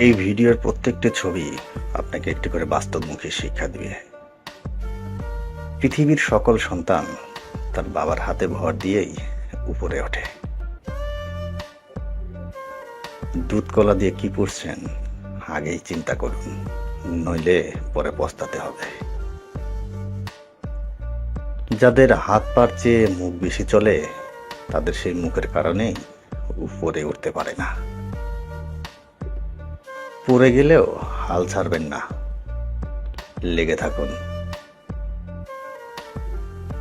এই ভিডিওর প্রত্যেকটি ছবি আপনাকে একটি করে বাস্তবমুখী শিক্ষা দিবে। পৃথিবীর সকল সন্তান তার বাবার হাতে ভর দিয়েই উপরে ওঠে। দুধ কলা দিয়ে কি করছেন, আগেই চিন্তা করুন, নইলে পরে পস্তাতে হবে। যাদের হাত পার চেয়ে মুখ বেশি চলে, তাদের সেই মুখের কারণেই উপরে উঠতে পারে না। পড়ে গেলেও হাল ছাড়বেন না। লেগে থাকুন।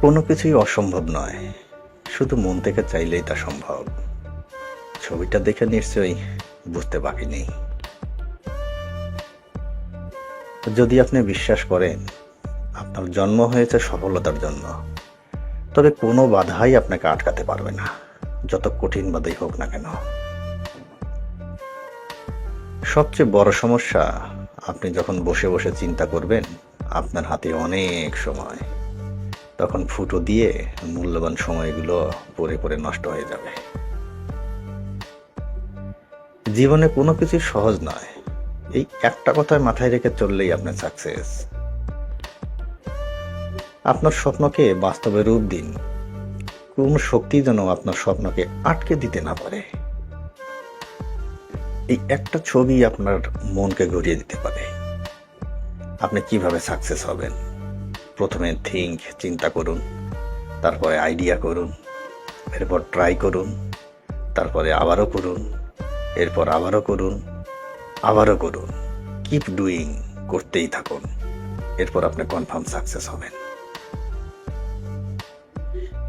কোনো কিছুই অসম্ভব নয়। শুধু মন থেকে চাইলেই তা সম্ভব। ছবিটা দেখে নিশ্চয়ই বুঝতে বাকি নেই। যদি আপনি বিশ্বাস করেন, আপনার জন্ম হয়েছে সফলতার জন্য, তবে কোনো বাধাই আপনাকে আটকাতে পারবে না, যত কঠিন বাধাই হোক না কেন। সবচেয়ে বড় সমস্যা, আপনি যখন বসে বসে চিন্তা করবেন, আপনার হাতে অনেক সময়। তখন ফুটো দিয়ে মূল্যবান সময়গুলো পরে পরে নষ্ট হয়ে যাবে। জীবনে কোনো কিছু সহজ নয়। এই একটা কথায় মাথায় রেখে চললেই আপনার সাকসেস আপনার স্বপ্নকে বাস্তবে রূপ দিন। কোন শক্তি যেন আপনার স্বপ্নকে আটকে দিতে না পারে। এই একটা ছবি আপনার মনকে ঘুরিয়ে দিতে পারে। আপনি কীভাবে সাকসেস হবেন? প্রথমে থিঙ্ক চিন্তা করুন, তারপরে আইডিয়া করুন, এরপর ট্রাই করুন, তারপরে আবারও করুন, এরপর আবারও করুন আবারও করুন। কিপ ডুইং করতেই থাকুন, এরপর আপনি কনফার্ম সাকসেস হবেন।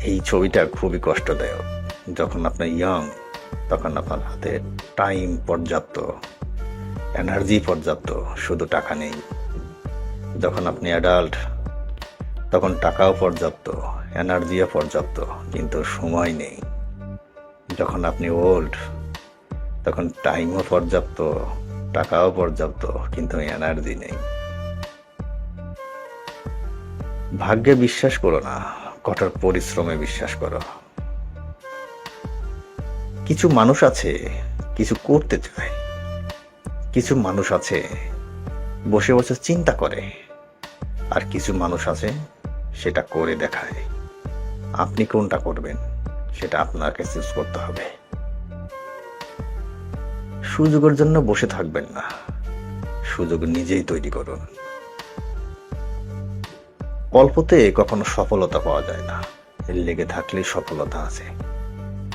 এই ছবিটা খুবই কষ্টদায়ক। যখন আপনি ইয়ং তখন আপনার হাতে টাইম পর্যাপ্ত এনার্জি পর্যাপ্ত, শুধু টাকা নেই। যখন আপনি অ্যাডাল্ট তখন টাকাও পর্যাপ্ত এনার্জিও পর্যাপ্ত, কিন্তু সময় নেই। যখন আপনি ওল্ড তখন টাইমও পর্যাপ্ত, টাকাও পর্যাপ্ত, কিন্তু এনার্জি নেই। ভাগ্যে বিশ্বাস করো না, কঠোর পরিশ্রমে বিশ্বাস করো। কিছু মানুষ আছে, কিছু করতে চায়, কিছু মানুষ আছে বসে বসে চিন্তা করে, আর কিছু মানুষ আছে সেটা করে দেখায়। আপনি কোনটা করবেন, সেটা আপনাকে চুজ করতে হবে। সুযোগের জন্য বসে থাকবেন না। সুযোগ নিজেই তৈরি করুন। অল্পতে কখনো সফলতা পাওয়া যায় না। লেগে থাকলেই সফলতা আছে।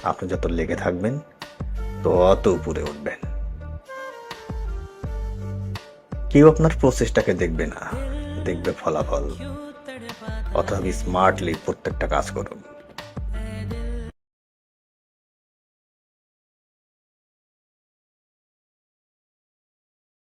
আপনি যত লেগে থাকবেন, তত উপরে উঠবেন। কেউ আপনার প্রচেষ্টাকে দেখবে না, দেখবে ফলাফল। অথবা স্মার্টলি প্রত্যেকটা কাজ করুন।